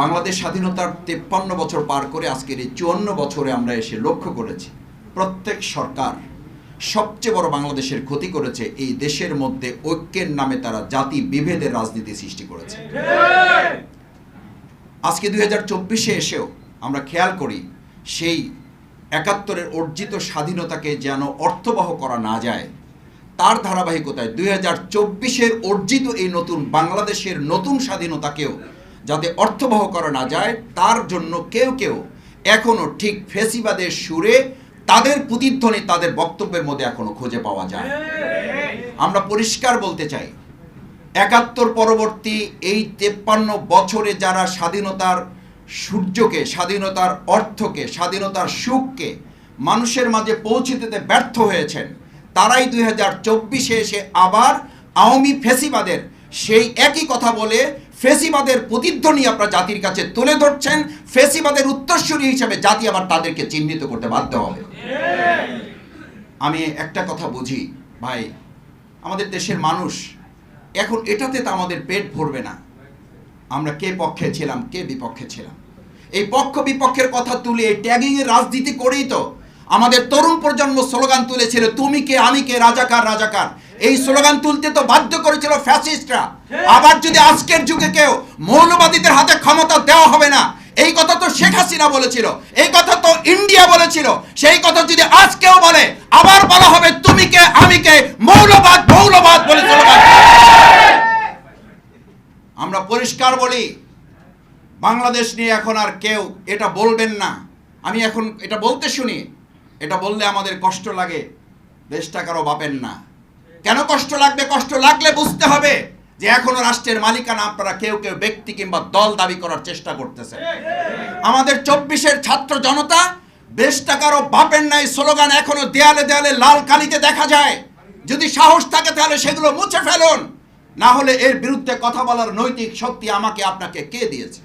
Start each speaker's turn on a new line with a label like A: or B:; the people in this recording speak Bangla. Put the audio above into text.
A: বাংলাদেশ স্বাধীনতার তেপ্পান্ন বছর পার করে আজকের এই চুয়ান্ন বছরে আমরা এসে লক্ষ্য করেছি, প্রত্যেক সরকার সবচেয়ে বড় বাংলাদেশের ক্ষতি করেছে এই দেশের মধ্যে ঐক্যের নামে তারা জাতি বিভেদের রাজনীতি সৃষ্টি করেছে। আজকে দুই হাজার চব্বিশে এসেও আমরা খেয়াল করি, সেই একাত্তরের অর্জিত স্বাধীনতাকে যেন অর্থবহ করা না যায়, তার ধারাবাহিকতায় দুই হাজার চব্বিশের অর্জিত এই নতুন বাংলাদেশের নতুন স্বাধীনতাকেও যাতে অর্থবহ করা না যায়, তার জন্য কেউ কেউ এখনও ঠিক ফেসিবাদের সুরে তাদের প্রতিধ্বনি তাদের বক্তব্যের মধ্যে এখনও খুঁজে পাওয়া যায়। আমরা পরিষ্কার বলতে চাই, একাত্তর পরবর্তী এই তেপ্পান্ন বছরে যারা স্বাধীনতার সূর্যকে, স্বাধীনতার অর্থকে, স্বাধীনতার সুখকে মানুষের মাঝে পৌঁছে দিতে ব্যর্থ হয়েছেন, তারাই দুই হাজার চব্বিশে এসে আবার আওয়ামী ফেসিবাদের সেই একই কথা বলে ফেসিবাদের প্রতিধ্বনি আপনার জাতির কাছে তুলে ধরছেন। ফেসিবাদের উত্তরসূরি হিসেবে জাতি আবার তাদেরকে চিহ্নিত করতে বাধ্য হবে। আমি একটা কথা বুঝি, ভাই, আমাদের দেশের মানুষ এখন এটাতে তো আমাদের পেট ভরবে না। আমরা কে পক্ষে ছিলাম, কে বিপক্ষে ছিলাম? এই পক্ষ বিপক্ষের কথা তুলে এই ট্যাগিং এর রাজনীতি করেই তো আমাদের তরুণ প্রজন্ম স্লোগান তুলেছিল, তুমি কে, আমি কে, রাজাকার রাজাকার। এই স্লোগান তুলতে তো বাধ্য করেছিল ফ্যাসিস্টরা। আবার যদি আজকের যুগে কেউ মৌলবাদীদের হাতে ক্ষমতা দেওয়া হবে না, এই কথা তো শেখ হাসিনা বলেছিল, এই কথা তো ইন্ডিয়া বলেছিল, সেই কথা যদি আজকেও বলে, আবার বলা হবে, তুমি কে, আমি কে, মৌলবাদ মৌলবাদ বলে আমরা পরিষ্কার বলি, বাংলাদেশ নিয়ে এখন আর কেউ এটা বলবেন না। আমি এখন এটা বলতে শুনি এটা বললে আমাদের কষ্ট লাগে। দেশটা কারও বাপেন না। কেন কষ্ট লাগবে? কষ্ট লাগলে বুঝতে হবে যে এখনও রাষ্ট্রের মালিকানা আপনারা কেউ কেউ ব্যক্তি কিংবা দল দাবি করার চেষ্টা করতেছে আমাদের চব্বিশের ছাত্র জনতা দেশটা কারও বাপের নাই, স্লোগান এখনও দেয়ালে দেয়ালে লাল কালিতে দেখা যায়। যদি সাহস থাকে তাহলে সেগুলো মুছে ফেলুন। না হলে এর বিরুদ্ধে কথা বলার নৈতিক শক্তি আমাকে, আপনাকে কে দিয়েছে?